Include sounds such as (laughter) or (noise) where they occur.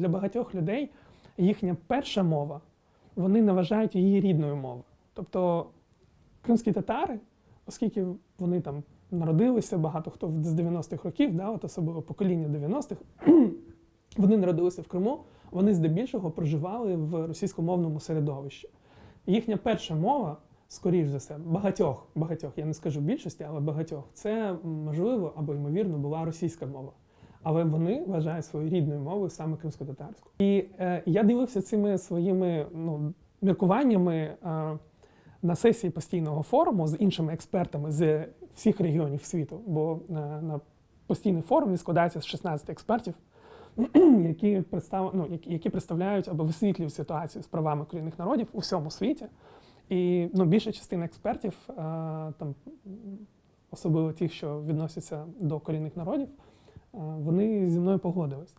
для багатьох людей їхня перша мова, вони не вважають її рідною мовою. Тобто кримські татари, оскільки вони там народилися, багато хто з 90-х років, да, от особливо покоління 90-х, (clears throat) вони народилися в Криму, вони здебільшого проживали в російськомовному середовищі. Їхня перша мова, скоріш за все, багатьох, багатьох, я не скажу більшості, але багатьох, це можливо або ймовірно була російська мова. Але вони вважають своєю рідною мовою саме кримсько-татарську. І е, я дивився цими своїми ну, міркуваннями е, на сесії постійного форуму з іншими експертами з всіх регіонів світу, бо е, на постійний форум складається з 16 експертів, (clears throat) які, представ... ну, які, представляють або висвітлюють ситуацію з правами корінних народів у всьому світі. І ну, більша частина експертів, е, там, особливо ті, що відносяться до корінних народів, вони зі мною погодились.